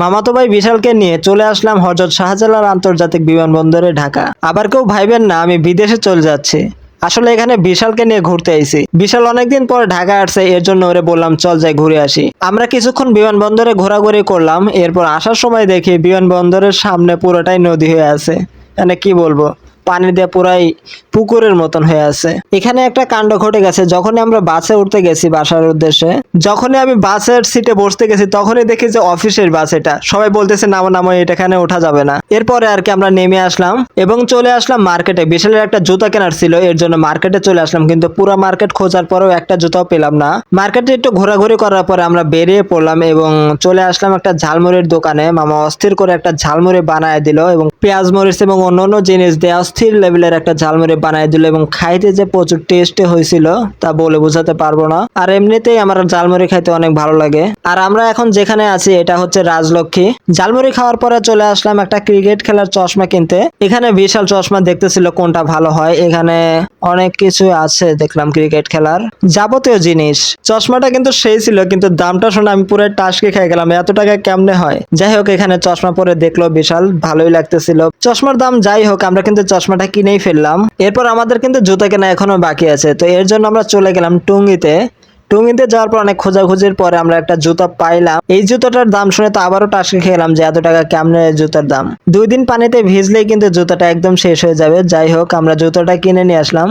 মামাতো ভাই বিশালকে নিয়ে চলে আসলাম হজরত শাহজালাল আন্তর্জাতিক বিমানবন্দরে ঢাকা। আবার কেউ ভাইবেন না, আমি বিদেশে চলে যাচ্ছি। আসলে এখানে বিশালকে নিয়ে ঘুরতে আইছি। বিশাল অনেকদিন পর ঢাকা আসছে, এর জন্য ওরে বললাম, চল যাই ঘুরে আসি। আমরা কিছুক্ষণ বিমানবন্দরে ঘোরাঘুরি করলাম, এরপর আসার সময় দেখি বিমানবন্দরের সামনে পুরোটাই নদী হয়ে আছে। মানে কি বলব? পানি দিয়ে পুরাই পুকুরের মতন হয়ে আছে। এখানে একটা কাণ্ড ঘটে গেছে, যখনই আমরা বাসে উঠতে গেছি বাসার উদ্দেশ্যে, যখনই আমি বাসের সিটে বসতে গেছি, তখনই দেখি যে অফিসের বাস এটা। সবাই বলতেছে, নামো নামো এটাখানে ওঠা যাবে না। এরপরে আর কি আমরা নেমে আসলাম এবং চলে আসলাম মার্কেটে বিশালের একটা জুতা কেনার ছিল, এর জন্য মার্কেটে চলে আসলাম, কিন্তু পুরো মার্কেট খোঁজার পরেও একটা জুতাও পেলাম না। মার্কেটে একটু ঘোরাঘুরি করার পরে আমরা বেরিয়ে পড়লাম এবং চলে আসলাম একটা ঝালমুড়ির দোকানে। মামা অস্থির করে একটা ঝালমুড়ি বানায় দিল এবং পেঁয়াজ, মরিচ এবং অন্যান্য জিনিস দিয়ে অস্থির লেভেলের একটা ঝালমুড়ি বানাই দিল এবং খাইতে যে প্রচুর টেস্টে হয়েছিল তা বলে বোঝাতে পারব না। আর এমনিতেই আমার ঝালমুড়ি খাইতে অনেক ভালো লাগে। আর আমরা এখন যেখানে আছি, এটা হচ্ছে রাজলক্ষ্মী। ঝালমুড়ি খাওয়ার পরে চলে আসলাম একটা ক্রিকেট খেলার চশমা কিনতে। এখানে বিশাল চশমা দেখতেছিল কোনটা ভালো হয়। এখানে অনেক কিছু আছে দেখলাম ক্রিকেট খেলার। যাবতীয় জিনিস। চশমাটা কিন্তু সেই ছিল, কিন্তু দামটা শুনে আমি পুরো টাসকে খেয়ে গেলাম। এত টাকা কেমনে হয়? যাই হোক, এখানে চশমা পরে দেখল বিশাল, ভালোই লাগতেছিল। চশমার দাম যাই হোক, আমরা কিন্তু চশমাটা কিনেই ফেললাম। এরপর আমাদের কিন্তু জুতা কেনা এখনও বাকি আছে। তো এর জন্য আমরা চলে গেলাম টুঙ্গিতে। টুঙ্গিতে যাওয়ার পর অনেক খোঁজাখুঁজির পরে আমরা একটা জুতা পাইলাম। এই জুতাটার দাম শুনে তো আবারও টাসকে খেলাম যে এত টাকা কেমনে জুতার দাম। দুই দিন পানিতে ভিজলেই কিন্তু জুতাটা একদম শেষ হয়ে যাবে। যাই হোক, আমরা জুতাটা কিনে নিয়ে আসলাম।